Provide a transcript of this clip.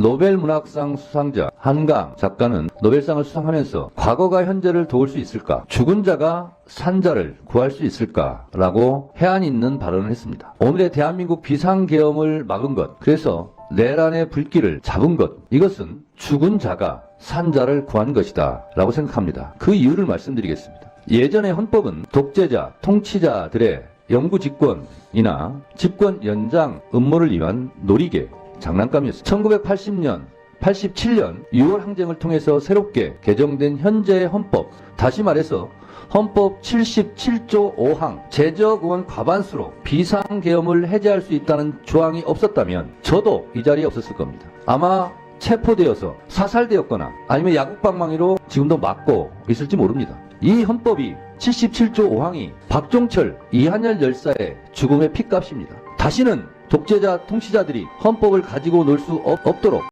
노벨 문학상 수상자 한강 작가는 노벨상을 수상하면서 과거가 현재를 도울 수 있을까? 죽은 자가 산자를 구할 수 있을까라고 해안 있는 발언을 했습니다. 오늘의 대한민국 비상계엄을 막은 것, 그래서 내란의 불길을 잡은 것, 이것은 죽은 자가 산자를 구한 것이다 라고 생각합니다. 그 이유를 말씀드리겠습니다. 예전의 헌법은 독재자, 통치자들의 영구 집권이나 집권 연장 음모를 위한 놀이개, 장난감이었습니다. 1980년 87년 6월 항쟁을 통해서 새롭게 개정된 현재의 헌법, 다시 말해서 헌법 77조 5항 제적 의원 과반수로 비상계엄을 해제할 수 있다는 조항이 없었다면 저도 이 자리에 없었을 겁니다. 아마 체포되어서 사살되었거나 아니면 야국방망이로 지금도 맞고 있을지 모릅니다. 이 헌법이 77조 5항이 박종철, 이한열 열사의 죽음의 핏값입니다. 다시는 독재자 통치자들이 헌법을 가지고 놀 수 없도록